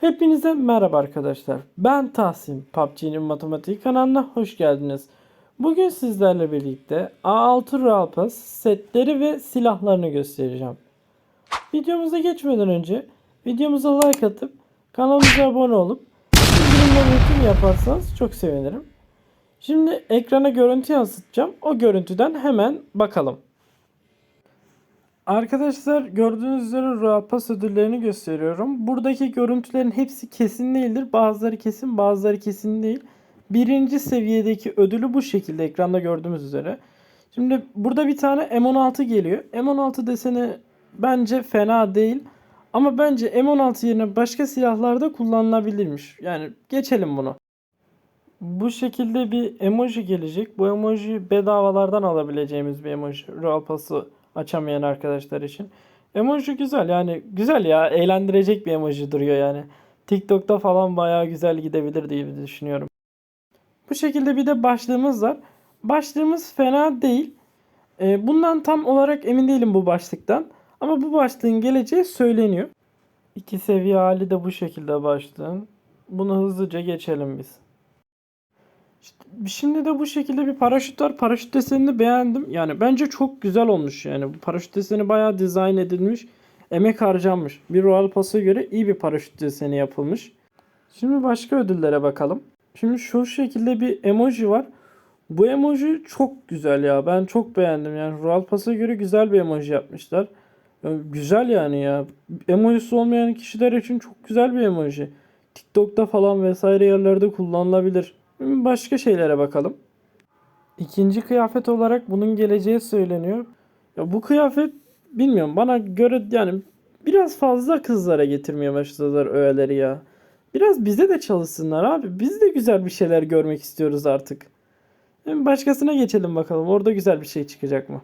Hepinize merhaba arkadaşlar. Ben Tahsin. PUBG'nin matematik kanalına hoş geldiniz. Bugün sizlerle birlikte A6 Royal Pass setleri ve silahlarını göstereceğim. Videomuza geçmeden önce videomuza like atıp kanalımıza abone olup bildirimleri tüm yaparsanız çok sevinirim. Şimdi ekrana görüntü yansıtacağım. O görüntüden hemen bakalım. Arkadaşlar gördüğünüz üzere Pass ödüllerini gösteriyorum. Buradaki görüntülerin hepsi kesin değildir. Bazıları kesin bazıları kesin değil. Birinci seviyedeki ödülü bu şekilde ekranda gördüğümüz üzere. Şimdi burada bir tane M16 geliyor. M16 deseni bence fena değil. Ama bence M16 yerine başka silahlarda kullanılabilirmiş. Yani geçelim bunu. Bu şekilde bir emoji gelecek. Bu emoji bedavalardan alabileceğimiz bir emoji. Royal Pass'ı açamayan arkadaşlar için. Emoji güzel yani güzel ya eğlendirecek bir emoji duruyor yani. TikTok'ta falan bayağı güzel gidebilir diye düşünüyorum. Bu şekilde bir de başlığımız var. Başlığımız fena değil. Ee, bundan tam olarak emin değilim bu başlıktan. Ama bu başlığın geleceği söyleniyor. İki seviye hali de bu şekilde başlığın. Bunu hızlıca geçelim biz. Şimdi de bu şekilde bir paraşüt var. Paraşüt desenini beğendim. Yani bence çok güzel olmuş yani. Bu paraşüt deseni bayağı dizayn edilmiş. Emek harcanmış. Bir Royal Pass'a göre iyi bir paraşüt deseni yapılmış. Şimdi başka ödüllere bakalım. Şimdi şu şekilde bir emoji var. Bu emoji çok güzel ya. Ben çok beğendim. Yani Royal Pass'a göre güzel bir emoji yapmışlar. Ya güzel yani ya. Emojisi olmayan kişiler için çok güzel bir emoji. TikTok'ta falan vesaire yerlerde kullanılabilir. Başka şeylere bakalım. İkinci kıyafet olarak bunun geleceği söyleniyor. Ya bu kıyafet bilmiyorum bana göre yani biraz fazla kızlara getirmeye başladılar öğeleri ya. Biraz bize de çalışsınlar abi. Biz de güzel bir şeyler görmek istiyoruz artık. Başkasına geçelim bakalım. Orada güzel bir şey çıkacak mı?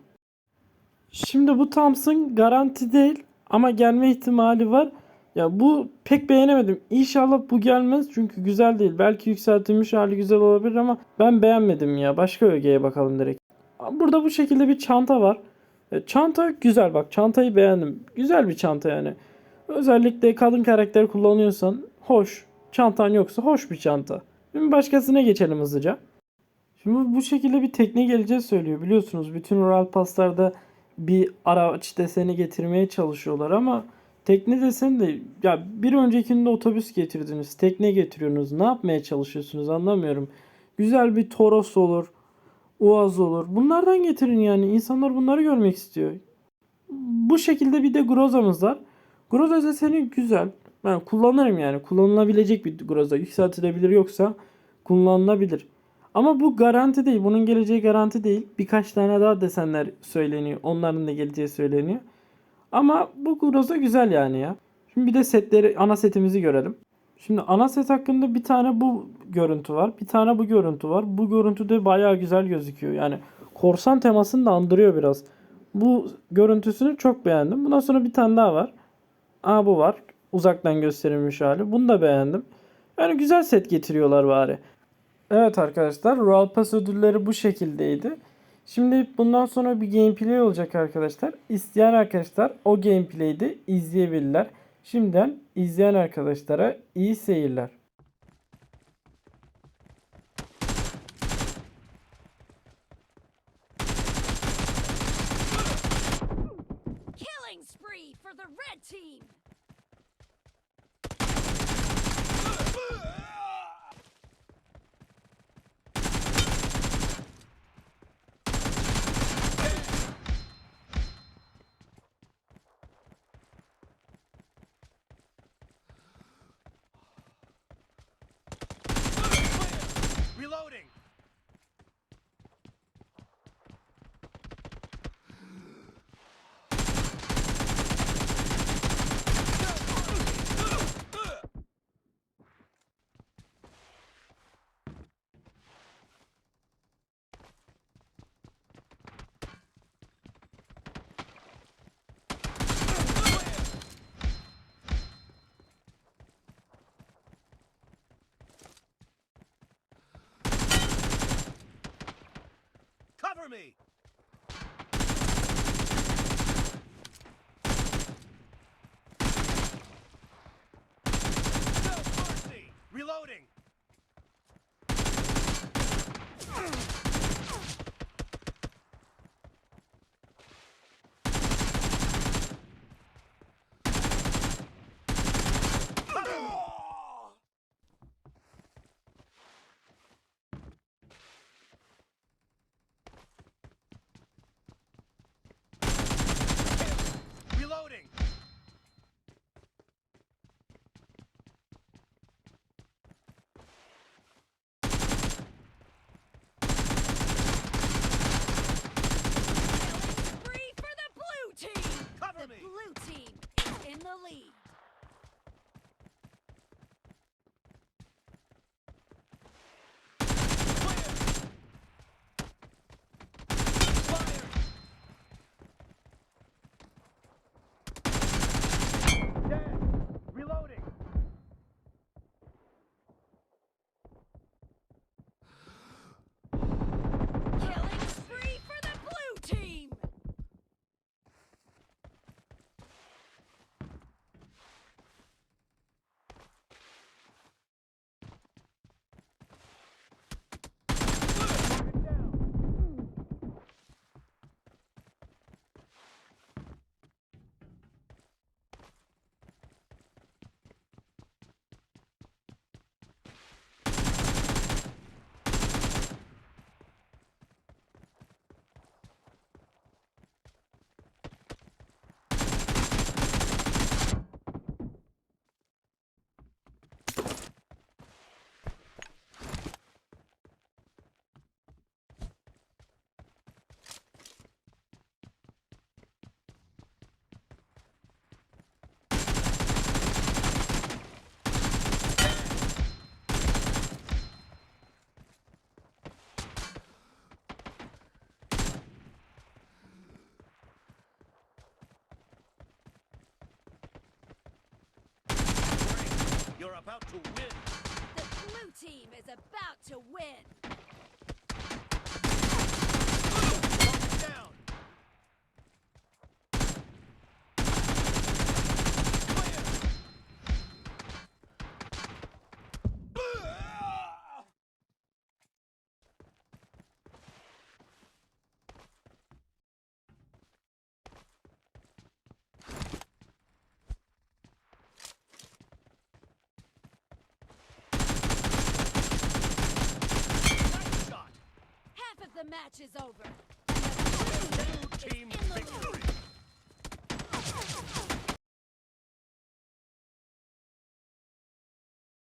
Şimdi bu Thompson garanti değil ama gelme ihtimali var. Ya bu pek beğenemedim. İnşallah bu gelmez çünkü güzel değil. Belki yükseltilmiş hali güzel olabilir ama ben beğenmedim ya. Başka ögeye bakalım direkt. Burada bu şekilde bir çanta var. E, Çanta güzel bak. Çantayı beğendim. Güzel bir çanta yani. Özellikle kadın karakter kullanıyorsan hoş. Çantan yoksa hoş bir çanta. Şimdi başkasına geçelim hızlıca. Şimdi bu şekilde bir tekne geleceği söylüyor. Biliyorsunuz bütün Royal Pass'larda bir araç deseni getirmeye çalışıyorlar ama tekne deseni de ya bir öncekinde otobüs getirdiniz, tekne getiriyorsunuz. Ne yapmaya çalışıyorsunuz anlamıyorum. Güzel bir Toros olur, Uaz olur. Bunlardan getirin yani. İnsanlar bunları görmek istiyor. Bu şekilde bir de Groza'mız var. Groza deseni güzel. Ben kullanırım yani. Kullanılabilecek bir Groza. Yükseltilebilir yoksa kullanılabilir. Ama bu garanti değil. Bunun geleceği garanti değil. Birkaç tane daha desenler söyleniyor. Onların da geleceği söyleniyor. Ama bu Groza güzel yani ya. Şimdi bir de setleri, ana setimizi görelim. Şimdi ana set hakkında bir tane bu görüntü var. Bir tane bu görüntü var. Bu görüntü de bayağı güzel gözüküyor. Yani korsan temasını da andırıyor biraz. Bu görüntüsünü çok beğendim. Bundan sonra bir tane daha var. Aa bu var. Uzaktan gösterilmiş hali. Bunu da beğendim. Yani güzel set getiriyorlar bari. Evet arkadaşlar Royal Pass ödülleri bu şekildeydi. Şimdi bundan sonra bir gameplay olacak arkadaşlar. İsteyen arkadaşlar o gameplay'i de izleyebilirler. Şimdiden izleyen arkadaşlara iyi seyirler. Killing spree for the red team! Me! To win. match is over. Team victory.